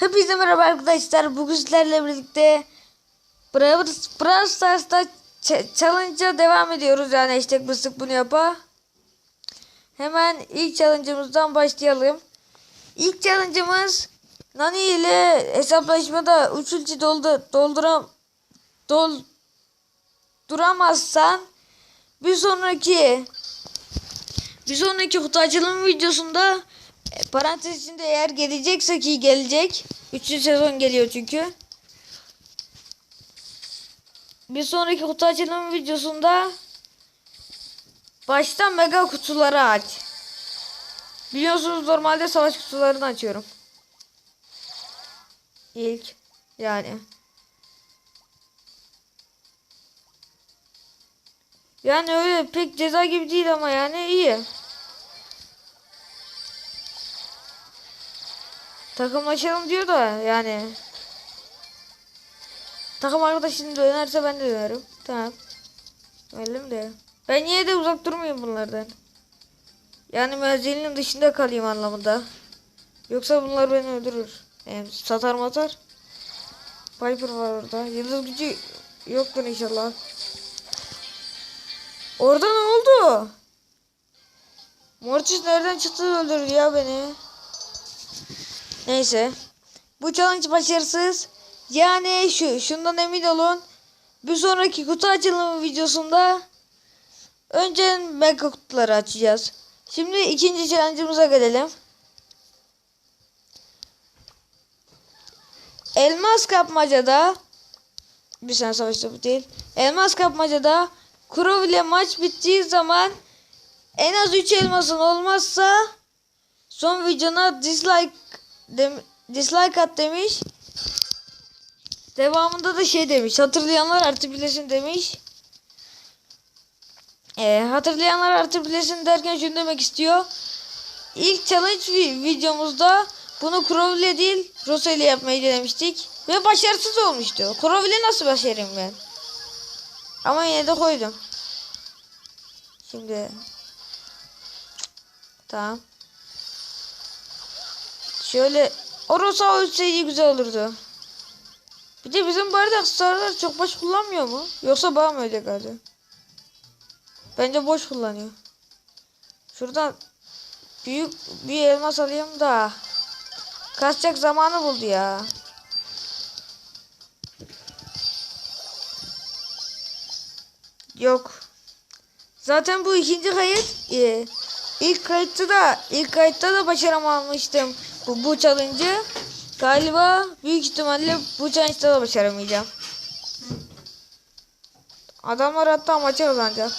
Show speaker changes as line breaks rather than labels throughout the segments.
Hepinize merhaba arkadaşlar. Bugün sizlerle birlikte Brawl, Brawl Stars'ta challenge'a devam ediyoruz. Yani işte bısık bunu yapa. Hemen ilk challenge'ımızdan başlayalım. İlk challenge'ımız Nani ile hesaplaşmada uç ulti doldu, dolduram dolduramazsan bir sonraki bir sonraki kutu açılım videosunda parantez içinde eğer gelecekse ki gelecek. Üçüncü sezon geliyor çünkü. Bir sonraki kutu açılım videosunda baştan mega kutuları aç. Biliyorsunuz normalde savaş kutularını açıyorum. İlk yani. Yani öyle pek ceza gibi değil ama yani iyi. Takımlaşalım diyor da yani. Takım arkadaşın dönerse ben de dönerim. Tamam. Öyle de? Ben yine de uzak durmayayım bunlardan. Yani mevzinin dışında kalayım anlamında. Yoksa bunlar beni öldürür. Yani satar matar. Piper var orada. Yıldız gücü yoktur inşallah. Orada ne oldu? Mortis nereden çıktı öldürdü ya beni. Neyse. Bu challenge başarısız. Yani şu şundan emin olun. Bir sonraki kutu açılımı videosunda önce mega kutuları açacağız. Şimdi ikinci challenge'ımıza gelelim. Elmas kapmacada bir sene savaşta bu değil. Elmas kapmacada Kurov ile maç bittiği zaman en az 3 elmasın olmazsa son videona dislike dem dislike at demiş. Devamında da şey demiş. Hatırlayanlar artık bilesin demiş. Ee, hatırlayanlar artık bilesin derken şunu demek istiyor. İlk challenge vi- videomuzda bunu Crow ile değil Rosa ile yapmayı denemiştik. Ve başarısız olmuştu. Crow ile nasıl başarayım ben? Ama yine de koydum. Şimdi Tamam. Şöyle o Rosa ölseydi güzel olurdu. Bir de bizim bardak sarılar çok boş kullanmıyor mu? Yoksa bağ mı öyle geldi? Bence boş kullanıyor. Şuradan büyük bir elmas alayım da kasacak zamanı buldu ya. Yok. Zaten bu ikinci kayıt. Ee, ilk kayıtta da ilk kayıtta da başaramamıştım bu bu challenge'ı. Galiba büyük ihtimalle bu challenge'da da başaramayacağım. Adamlar hatta maçı kazanacak.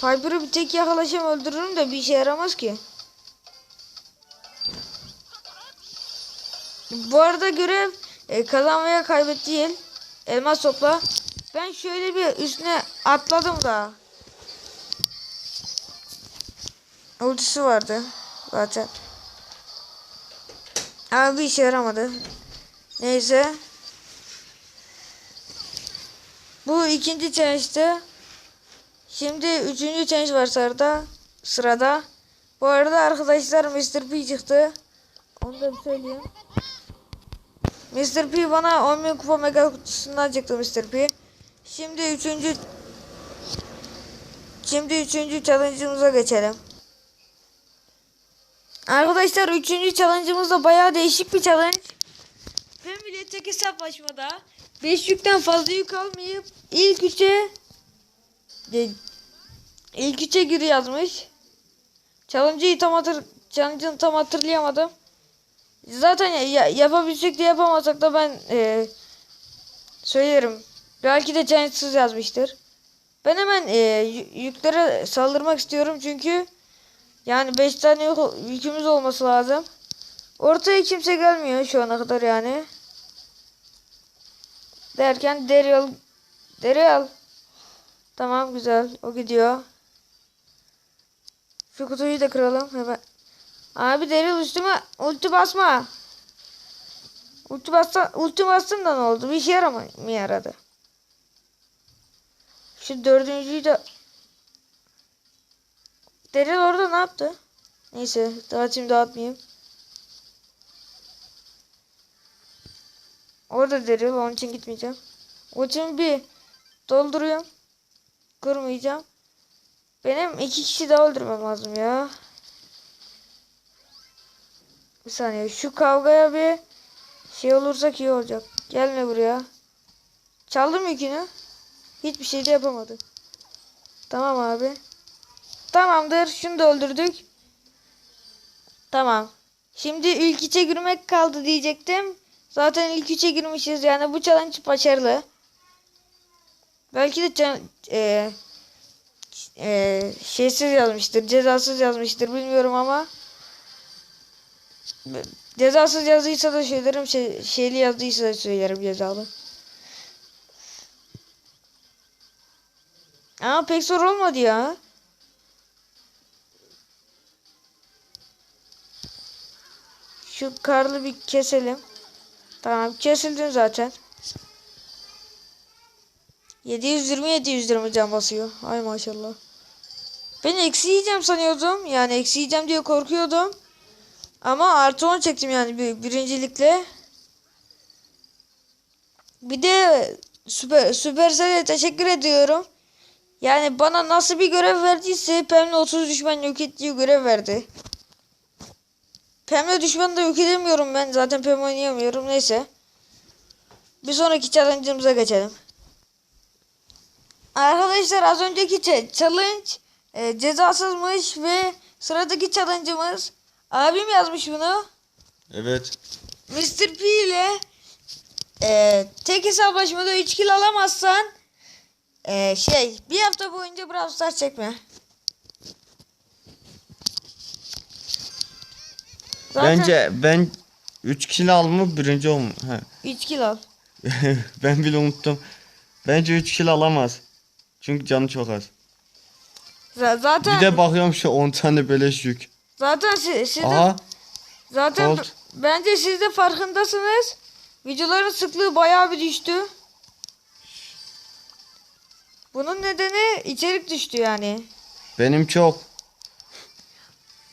Piper'ı bir tek yakalaşam öldürürüm de bir işe yaramaz ki. Bu arada görev e, kazan veya kaybet değil. Elmas topla. Ben şöyle bir üstüne atladım da. Ultisi vardı zaten. Ama bir işe yaramadı. Neyse. Bu ikinci challenge'dı. Şimdi üçüncü challenge var sırada. Sırada. Bu arada arkadaşlar Mr. P çıktı. Onu da söyleyeyim. Mr. P bana 10.000 kupa mega kutusundan çıktı Mr. P. Şimdi üçüncü Şimdi üçüncü challenge'ımıza geçelim. Arkadaşlar üçüncü challenge'ımız da bayağı değişik bir challenge. Ve millet tek hesaplaşmada 5 yükten fazla yük almayıp ilk üçe e, ilk üçe gir yazmış. Challenge'ı tam hatır challenge'ını tam hatırlayamadım. Zaten ya, ya- yapabilsek de yapamasak da ben e, söylerim. Belki de challenge'sız yazmıştır. Ben hemen e, yü- yüklere saldırmak istiyorum çünkü yani 5 tane yük- yükümüz olması lazım. Ortaya kimse gelmiyor şu ana kadar yani. Derken Daryl Daryl Tamam güzel. O gidiyor. Şu kutuyu da kıralım hemen. Abi Daryl üstüme ulti basma. Ulti bassa, ulti bastın da ne oldu? Bir işe yarama mı yaradı? Şu dördüncüyü de Daryl orada ne yaptı? Neyse dağıtayım dağıtmayayım. Orada Daryl onun için gitmeyeceğim. Ultimi bir dolduruyorum. Kırmayacağım. Benim iki kişi daha öldürmem lazım ya. Bir saniye şu kavgaya bir şey olursak iyi olacak. Gelme buraya. Çaldım yükünü. Hiçbir şey de yapamadı. Tamam abi. Tamamdır. Şunu da öldürdük. Tamam. Şimdi ilk içe girmek kaldı diyecektim. Zaten ilk üçe girmişiz. Yani bu challenge başarılı. Belki de e, e, şeysiz yazmıştır. Cezasız yazmıştır. Bilmiyorum ama. Cezasız yazdıysa da söylerim. Şey, şeyli yazdıysa da söylerim cezalı. Ama pek zor olmadı ya. Şu karlı bir keselim. Tamam kesildin zaten. 720 720 can basıyor. Ay maşallah. Ben eksi yiyeceğim sanıyordum. Yani eksi yiyeceğim diye korkuyordum. Ama artı 10 çektim yani bir, birincilikle. Bir de Süper, Supercell'e teşekkür ediyorum. Yani bana nasıl bir görev verdiyse Pem'le 30 düşman yok ettiği görev verdi. Pem'le düşmanı da yok edemiyorum ben. Zaten Pem oynayamıyorum. Neyse. Bir sonraki challenge'ımıza geçelim. Arkadaşlar az önceki challenge e, cezasızmış ve sıradaki challenge'ımız abim yazmış bunu.
Evet.
Mr. P ile e, tek hesaplaşmada 3 kill alamazsan e, şey bir hafta boyunca Brawl Stars çekme. Zaten
Bence ben 3 kilo alma birinci olma. He.
3 kill al.
ben bile unuttum. Bence 3 kilo alamaz. Çünkü canı çok az.
Z- zaten
Bir de bakıyorum şu 10 tane beleş yük.
zaten siz, siz de-
Aha
zaten b- bence siz de farkındasınız. Videoların sıklığı bayağı bir düştü. Bunun nedeni içerik düştü yani.
benim çok.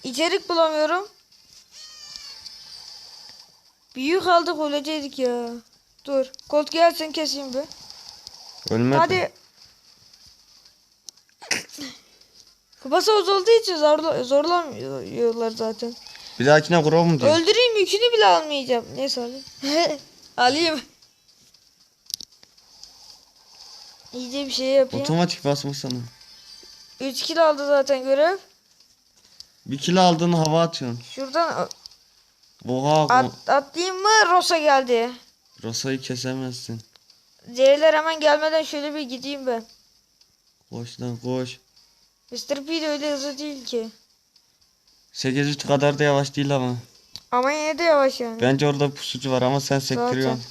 İçerik bulamıyorum. Büyük aldık ölecektik ya. Dur. Colt gelsin keseyim bir.
Ölmedi.
Hadi. Kıbasa uz olduğu için zorla, zorlamıyorlar zaten.
Bir dahakine Grove mu diyor?
Öldüreyim yükünü bile almayacağım. Neyse alayım. alayım. İyice bir şey yapayım.
Otomatik basmasana.
3 kilo aldı zaten görev.
Bir kilo aldığını hava atıyorsun.
Şuradan
Oha.
at, atlayayım mı? Rosa geldi.
Rosa'yı kesemezsin.
C'ler hemen gelmeden şöyle bir gideyim ben.
Koş lan koş.
Mr. P de öyle hızlı değil ki.
8 kadar da yavaş değil ama.
Ama yine de yavaş yani.
Bence orada pusucu var ama sen sektiriyorsun.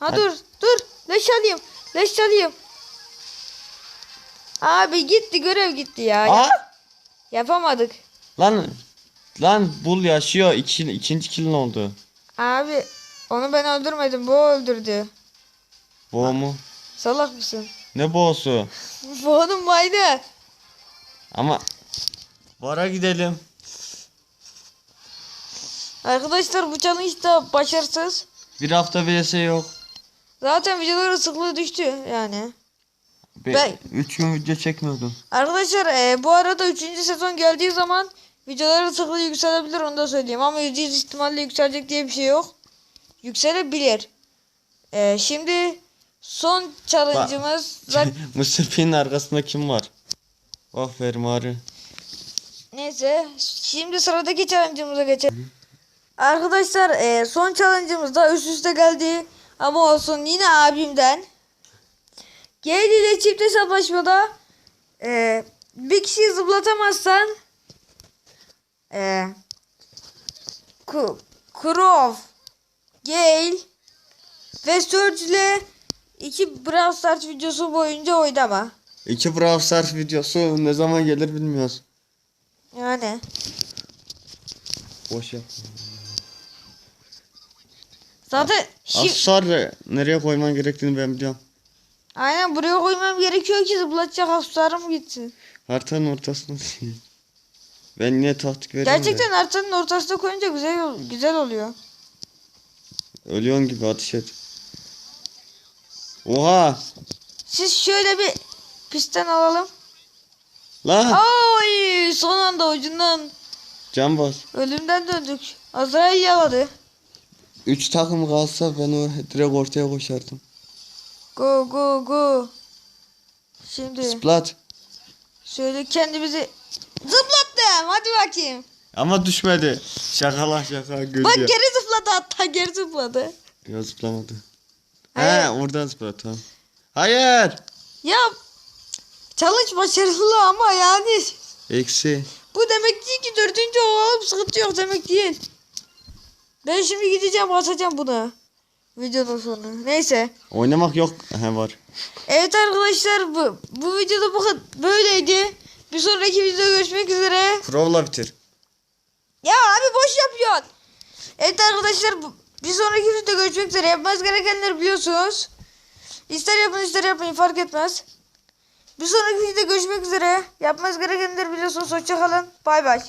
Ha
Hadi.
dur dur. Leş alayım. Leş alayım. Abi gitti görev gitti ya.
Aa!
Yapamadık.
Lan lan bul yaşıyor. İki, ikinci kilin oldu.
Abi onu ben öldürmedim. Bu öldürdü.
Boğa mu?
Salak mısın?
Ne boğası?
Bu onun maydı.
Ama Bara gidelim.
Arkadaşlar bu challenge da başarısız.
Bir hafta vs yok.
Zaten videoların sıklığı düştü yani.
Be,
Ben-
Üç gün video çekmiyordum.
Arkadaşlar e, bu arada 3. sezon geldiği zaman videoların sıklığı yükselebilir onu da söyleyeyim. Ama %100 ihtimalle yükselecek diye bir şey yok. Yükselebilir. E, şimdi son challenge'ımız.
P'nin arkasında kim var? Oh fermuarı.
neyse şimdi sıradaki challenge'ımıza geçelim. Arkadaşlar e, son challenge'ımız da üst üste geldi. Ama olsun yine abimden. Gale ile çift hesaplaşmada e, bir kişiyi zıplatamazsan e, Ku- Crow, Gale ve Surge ile iki Brawl Stars videosu boyunca oynama.
İki Brawl Stars videosu ne zaman gelir bilmiyoruz.
Yani
Boş yap.
zaten şi-
Aksesuar nereye koyman gerektiğini ben biliyorum.
aynen buraya koymam gerekiyor ki zıplatacak hasarım gitsin.
Haritanın ortasına değil. Ben yine taktik veriyorum.
Gerçekten haritanın ortasına koyunca güzel ol- güzel oluyor.
Ölüyorsun gibi ateş et. Oha!
Siz şöyle bir pistten alalım.
Lan!
Ay son anda ucundan
Can bas.
ölümden döndük. Azrail yaladı.
Üç takım kalsa ben o direkt ortaya koşardım.
Go go go. Şimdi
Splat.
şöyle kendimizi zıplattım. Hadi bakayım.
Ama düşmedi. Şakala şaka gözü.
Bak geri zıpladı hatta geri zıpladı.
Ya zıplamadı.
Hayır.
He oradan zıpla tamam. Hayır.
Ya challenge başarılı ama yani
Eksi.
bu demek değil ki dördüncü olalım sıkıntı yok demek değil. Ben şimdi gideceğim basacağım buna. Videonun sonu. Neyse.
Oynamak yok. He var.
Evet arkadaşlar bu, bu videoda bu kad- böyleydi. Bir sonraki videoda görüşmek üzere.
Provla bitir.
Ya abi boş yapıyorsun. Evet arkadaşlar bir sonraki videoda görüşmek üzere. Yapmaz gerekenleri biliyorsunuz. İster yapın ister yapmayın fark etmez. Bir sonraki videoda görüşmek üzere. Yapmaz gerekenleri biliyorsunuz. Hoşçakalın. Bay bay.